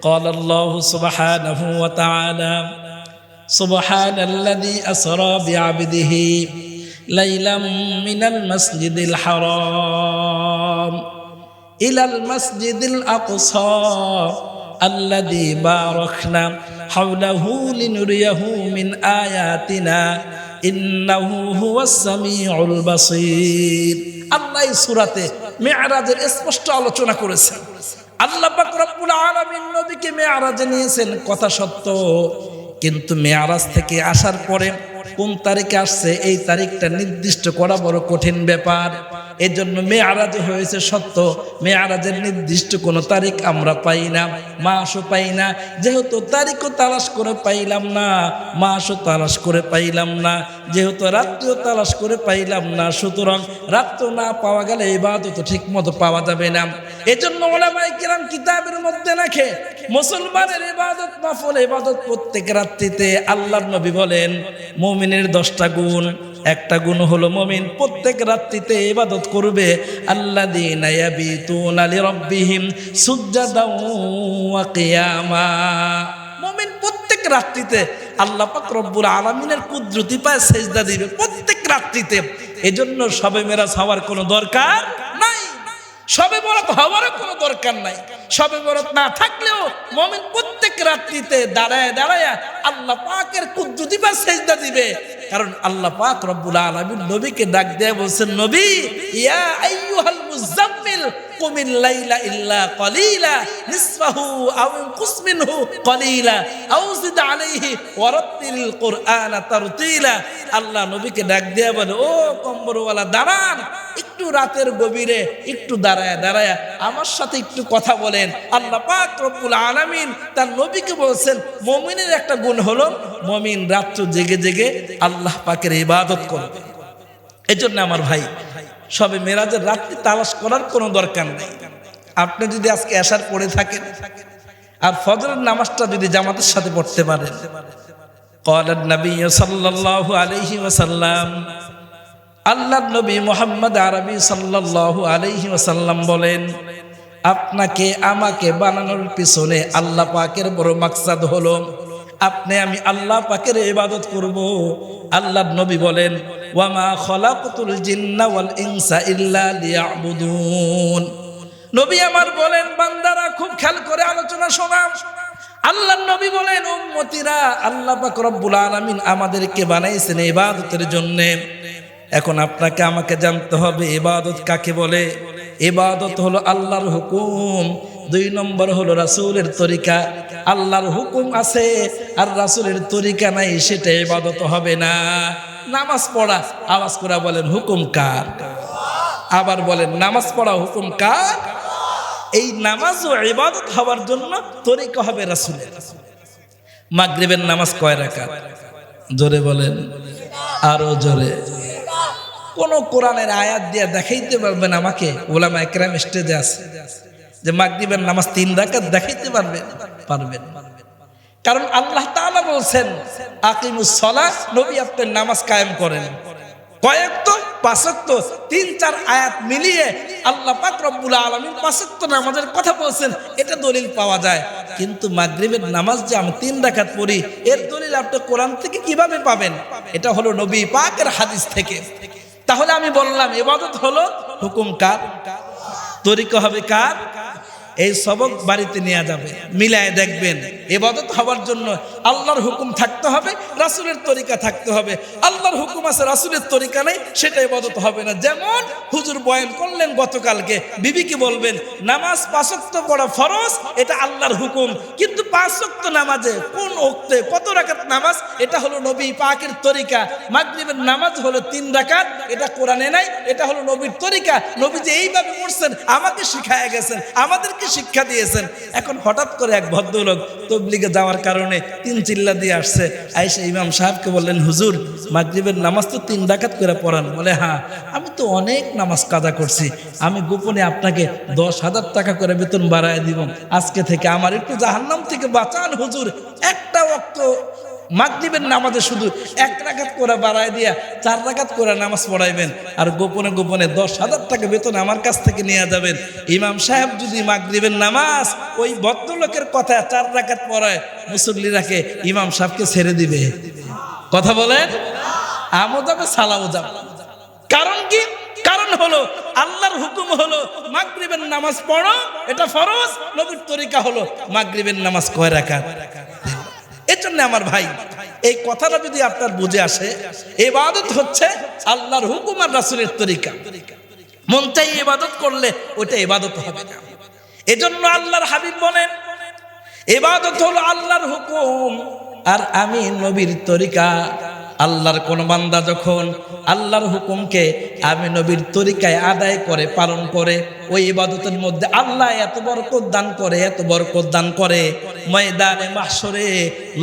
قال الله سبحانه وتعالى سبحان الذي أسرى بعبده ليلا من المسجد الحرام إلى المسجد الأقصى الذي باركنا حوله لنريه من آياتنا إنه هو السميع البصير আল্লাহ এই সুরাতে মেয়ারাজের স্পষ্ট আলোচনা করেছেন আল্লাহ রব্বুল আলামিন নবীকে মেয়ারাজে নিয়েছেন কথা সত্য। কিন্তু মেয়ারাজ থেকে আসার পরে কোন তারিখে আসছে, এই তারিখটা নির্দিষ্ট করা বড় কঠিন ব্যাপার। এই জন্য মেয়ারাজ হয়েছে সত্য। মেয়ারাজের নির্দিষ্ট কোনো তারিখ আমরা পাই না, মাসও পাই না। যেহেতু তারিখও তালাশ করে পাইলাম না, মাসও তালাশ করে পাইলাম না। যেহেতু রাত্রিও তালাশ করে পাইলাম না, সুতরাং রাত্র না পাওয়া গেলে ইবাদত ঠিক মতো পাওয়া যাবে না। এজন্য ওলামাই কিরাম কিতাবের মধ্যে রাখে মুসলমানের ইবাদত নফল ইবাদত প্রত্যেক রাত্রিতে আল্লাহ নবী বলেন, মুমিনের দশটা গুণ, একটা গুণ হলো মমিন, প্রত্যেক রাত্রিতে ইবাদত করবে সুজদাও ওয়া কিয়ামা। মমিন প্রত্যেক রাত্রিতে আল্লাহ পাক আলামিনের কুদরতি পায় সেজদা দিবে প্রত্যেক রাত্রিতে। এজন্য সবে মেরাজ হওয়ার কোনো দরকার নাই। সবে বরত হওয়ারও কোনো দরকার নাই। সবে বরত না থাকলেও মমিন প্রত্যেক রাত্রিতে দাঁড়ায় দাঁড়ায় আল্লাহ পাকের কুদ্দুতি বা সেজদা দিবে। কারণ আল্লাহ পাক রব্বুল আলামিন নবীকে ডাক দেয়া বলছেন, নবী, ইয়া আইয়ুহাল মুজাম্মিল ইল্লা কলিলা কলিলা আল্লাহ নবীকে ডাক বলে, ও কম্বরওয়ালা দাঁড়ান একটু রাতের গভীরে একটু দাঁড়ায় দাঁড়ায় আমার সাথে একটু কথা বলেন। আল্লাহ পাক রব্বুল আলামিন তার নবীকে বলছেন, মমিনের একটা গুণ হলো, মমিন রাত্র জেগে জেগে আল্লাহ পাকের ইবাদত করবে। এই জন্য আমার ভাই সবে মেরাজের রাত্রি তালাশ করার কোনো দরকার নেই। আপনি যদি আজকে আসার পড়ে থাকেন আর ফজরের নামাজটা যদি জামাতের সাথে পড়তে পারেন। কলার নবী সাল্লাহ আলহি ওসাল্লাম আল্লাহ নবী মোহাম্মদ আরবি সাল্লাহ আলহি ওসাল্লাম বলেন, আপনাকে, আমাকে বানানোর পিছনে আল্লাহ পাকের বড় মাকসাদ হলো আপনি, আমি আল্লাহ পাকের ইবাদত করব। আল্লাহ নবী বলেন, ওয়ামা খলাকতুল জিন্না ওয়াল ইনসা ইল্লা লিয়াবুদুন। নবী আমার বলেন, বান্দারা খুব খেয়াল করে আলোচনা শোনা আল্লাহ নবী বলেন, উম্মতিরা আল্লাহ পাক রব্বুল আলামিন আমাদেরকে বানাইছেন ইবাদতের জন্যে। এখন আপনাকে আমাকে জানতে হবে, ইবাদত কাকে বলে? ইবাদত হলো আল্লাহর হুকুম। দুই নম্বর হলো রাসূলের তরিকা। আল্লাহর হুকুম আছে, আর রাসূলের তরিকা নাই সেটা ইবাদত হবে না। নামাজ পড়া, আওয়াজ করে বলেন, হুকুম কার? আবার বলেন, নামাজ পড়া হুকুম কার? এই নামাজ ও ইবাদত হওয়ার জন্য তরিকা হবে রাসূলের। মাগরিবের নামাজ কয় রাকাত? জোরে বলেন, আরও জোরে। কোন কোরআনের আয়াত দিয়ে দেখাইতে পারবেন আমাকে? ওলামা একরাম স্টেজে আছে। যে মাগরিবের নামাজ তিন রাকাত দেখাইতে পারবেন পারবেন কারণ আল্লাহ তাআলা বলছেন, আকিমুস সালাহ নবী আপনার নামাজ কায়েম করেন। কয়েক তো পাঁচক্ত, তিন, চার আয়াত মিলিয়ে আল্লাহ পাক রব্বুল আলমিন পাঁচক্ত নামাজের কথা বলছেন, এটা দলিল পাওয়া যায়। কিন্তু মাগরিবের নামাজ যে আমি তিন রাকাত পড়ি, এর দলিল আপনি কোরআন থেকে কীভাবে পাবেন? এটা হলো নবী পাকের হাদিস থেকে। তাহলে আমি বললাম এবাদত হলো হুকুম কার? তরিকা হবে কার? এই সবক বাড়িতে নেওয়া যাবে। মিলায় দেখবেন, এবাদত হওয়ার জন্য আল্লাহর হুকুম থাকতে হবে, রাসুলের তরিকা থাকতে হবে। আল্লাহর হুকুম আছে, রাসুলের তরিকা নেই, সেটা এবাদত হবে না। যেমন হুজুর বয়ান করলেন গতকালকে, বিবিকে বলবেন, নামাজ পাঁচক্ত পড়া ফরজ, এটা আল্লাহর হুকুম। কিন্তু পাঁচক্ত নামাজে কোন ওক্তে কত রাকাত নামাজ? এটা হলো নবী পাকের তরিকা। মাগরিবের নামাজ হলো তিন রাকাত, এটা কোরআনে নাই, এটা হলো নবীর তরিকা। নবী যে এইভাবে পড়ছেন, আমাকে শিখায় গেছেন। আমাদেরকে শিক্ষা দিয়েছেন। এখন হঠাৎ করে এক ভদ্রলোক তবলিগে যাওয়ার কারণে তিন চিল্লা দিয়ে আসছে। আইসা ইমাম সাহেবকে বললেন, হুজুর, মাগরিবের নামাজ তো তিন ডাকাত করে পড়ান। বলে হ্যাঁ আমি তো অনেক নামাজ কাজা করছি। আমি গোপনে আপনাকে দশ হাজার টাকা করে বেতন বাড়ায় দিব। আজকে থেকে আমার একটু জাহান্নাম থেকে বাঁচান, হুজুর। একটা অক্ত মাগরিবের নামাজে শুধু এক রাকাত করে বাড়ায় দিয়া চার রাকাত করে নামাজ পড়াইবেন। আর গোপনে গোপনে দশ হাজার টাকা বেতন আমার কাছ থেকে নিয়ে যাবেন। ইমাম সাহেব যদি মাগরিবের নামাজ ওই ভদ্রলোকের কথা চার রাকাত পড়ায় মুসল্লিরাকে ইমাম সাহেবকে ছেড়ে দিবে। কথা বলেন? আমও যাবে, সালাও যাবে। কারণ কি? কারণ হলো আল্লাহর হুকুম হলো মাগরিবের নামাজ পড়ো, এটা ফরজ, নবীর তরিকা হলো মাগরিবের নামাজ কয় এর জন্য আমার ভাই। এই কথাটা যদি আপনার বুঝে আসে এবাদত হচ্ছে আল্লাহর হুকুম আর রাসুলের তরিকা। মন চাই এবাদত করলে ওইটা এবাদত হবে না। এজন্য আল্লাহর হাবিব বলেন এবাদত হলো আল্লাহর হুকুম আর আমি নবীর তরিকা। আল্লাহর কোন বান্দা যখন আল্লাহর হুকুমকে আমি নবীর তরিকায় আদায় করে, পালন করে, ওই ইবাদতের মধ্যে আল্লাহ এত বরকত দান করে, এত বরকত দান করে, ময়দানে মাসরে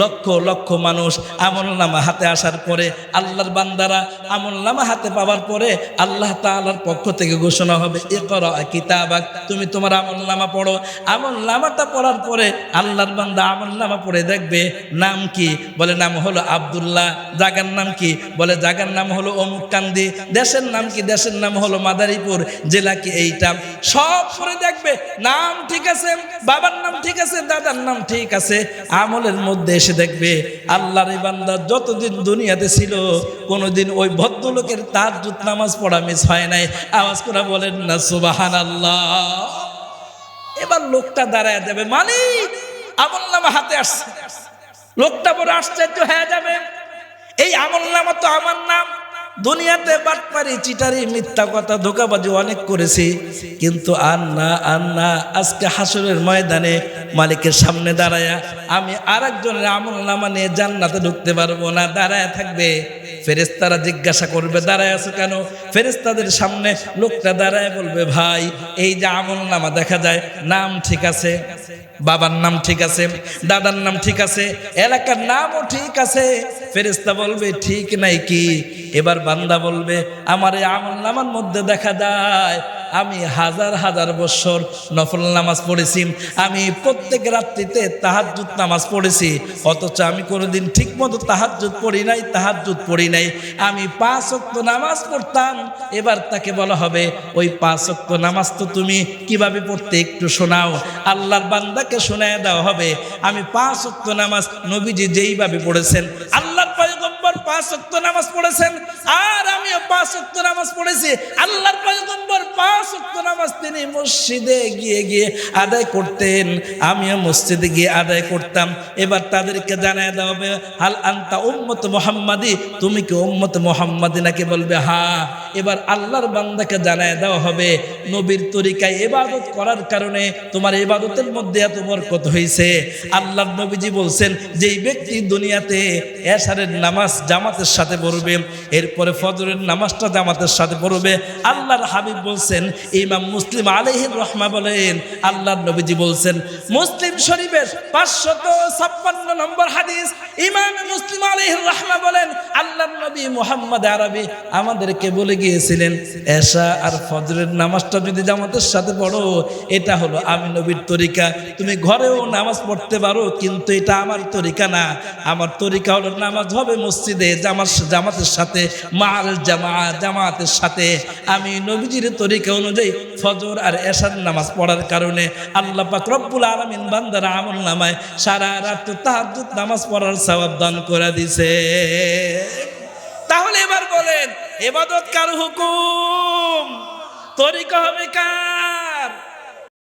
লক্ষ লক্ষ মানুষ আমল নামা হাতে আসার পরে আল্লাহর বান্দারা আমল নামা হাতে পাওয়ার পরে আল্লাহ তাআলার পক্ষ থেকে ঘোষণা হবে এ করো কিতাবাক, তুমি তোমার আমল নামা পড়ো। আমল নামাটা পড়ার পরে আল্লাহর বান্দা আমল নামা পড়ে দেখবে, নাম কি? বলে, নাম হলো আব্দুল্লাহ। জাগার নাম কি? বলে, জাগার নাম হলো অমুক কান্দি দেশের নাম কি? দেশের নাম হলো মাদারীপুর জেলা কি এইটা? সব পরে দেখবে, নাম ঠিক আছে, বাবার নাম ঠিক আছে, দাদার নাম ঠিক আছে। আমলের মধ্যে এসে দেখবে, আল্লাহর বান্দা যতদিন দুনিয়াতে ছিল, কোনোদিন ওই ভদ্রলোকের তার নামাজ পড়া মিস হয় নাই। আওয়াজ করে বলেন, না সুবাহান আল্লাহ এবার লোকটা দাঁড়ায় যাবে, মালিক, আমল নামা হাতে আসছে। লোকটা বড় আশ্চর্য হয়ে যাবে। এই আমল নামা তো আমার নাম। দুনিয়াতে বাটপারি, চিটারি, মিথ্যা কথা, ধোকাবাজি অনেক করেছি। কিন্তু আর না আর না, আজকে হাসরের ময়দানে মালিকের সামনে দাঁড়ায়া আমি আর একজনের আমল নামা নিয়ে জান্নাতে ঢুকতে পারব না। দাঁড়ায় থাকবে। ফেরেস্তারা জিজ্ঞাসা করবে, দাঁড়ায় আছো কেন? ফেরেস্তাদের সামনে লোকটা দাঁড়ায় বলবে, ভাই, এই যে আমল নামা দেখা যায়, নাম ঠিক আছে? বাবার নাম ঠিক আছে, দাদার নাম ঠিক আছে, এলাকার নামও ঠিক আছে। ফেরিস্তা বলবে, ঠিক নাই কি? এবার বান্দা বলবে, আমার এই আমল নামার মধ্যে দেখা যায় আমি হাজার হাজার বছর নফল নামাজ পড়েছি। আমি প্রত্যেক রাত্রিতে তাহাজ্জুদ নামাজ পড়েছি। অথচ আমি কোনোদিন ঠিক মতো তাহাজ্জুদ পড়ি নাই, তাহাজ্জুদ পড়ি নাই। আমি পাঁচ অক্ত নামাজ পড়তাম। এবার তাকে বলা হবে, ওই পাঁচ অক্ত নামাজ তো তুমি কীভাবে পড়তে একটু শোনাও? আল্লাহর বান্দাকে শোনায় দেওয়া হবে, আমি পাঁচ অক্ত নামাজ নবীজি যেইভাবে পড়েছেন পয়গম্বর পাঁচ নামাজ পড়েছেন, আর আমিও নামাজ পড়েছি। আল্লাহর পয়গম্বর নামাজ তিনি মসজিদে গিয়ে গিয়ে আদায় করতেন, আমিও মসজিদে গিয়ে আদায় করতাম। এবার তাদেরকে জানায় দেওয়া হবে, হাল আন্তা উম্মত মোহাম্মদি? তুমি কি উম্মত মোহাম্মদী নাকি বলবে? হ্যাঁ এবার আল্লাহর বান্দাকে জানায় দেওয়া হবে, নবীর তরিকায় এবাদত করার কারণে তোমার এবাদতের মধ্যে এত বরকত হয়েছে আল্লাহর নবীজি বলছেন, যেই ব্যক্তি দুনিয়াতে এশারের নামাজ জামাতের সাথে পড়বে, এরপরে ফজরের নামাজটা জামাতের সাথে পড়বে, আল্লাহর হাবিব বলছেন, ইমাম মুসলিম আলহির রহমা বলেন, আল্লাহর নবীজি বলছেন, মুসলিম শরীফের পাঁচশত ছাপ্পান্ন নম্বর হাদিস, ইমাম মুসলিম আলহির রহমা বলেন, আল্লাহর নবী মোহাম্মদ আরবি আমাদেরকে বলে গিয়েছিলেন। এশা আর ফজরের নামাজটা যদি জামাতের সাথে পড়ো, এটা হলো আমি নবীর তরিকা। তুমি ঘরেও নামাজ পড়তে পারো, কিন্তু এটা আমার তরিকা না। আমার তরিকা হলো নামাজ হবে মসজিদে, জামাত জামাতের সাথে, মাল জামা, জামাতের সাথে। আমি নবীজির তরিকা অনুযায়ী ফজর আর এশার নামাজ পড়ার কারণে আল্লাহ পাক রব্বুল আলামিন বান্দার আমল নামায় সারা রাত তাহাজ্জুদ নামাজ পড়ার সওয়াব দান করে দিছে। তাহলে এবার বলেন এবাদত কার হুকুম? তরিকা হবে কার?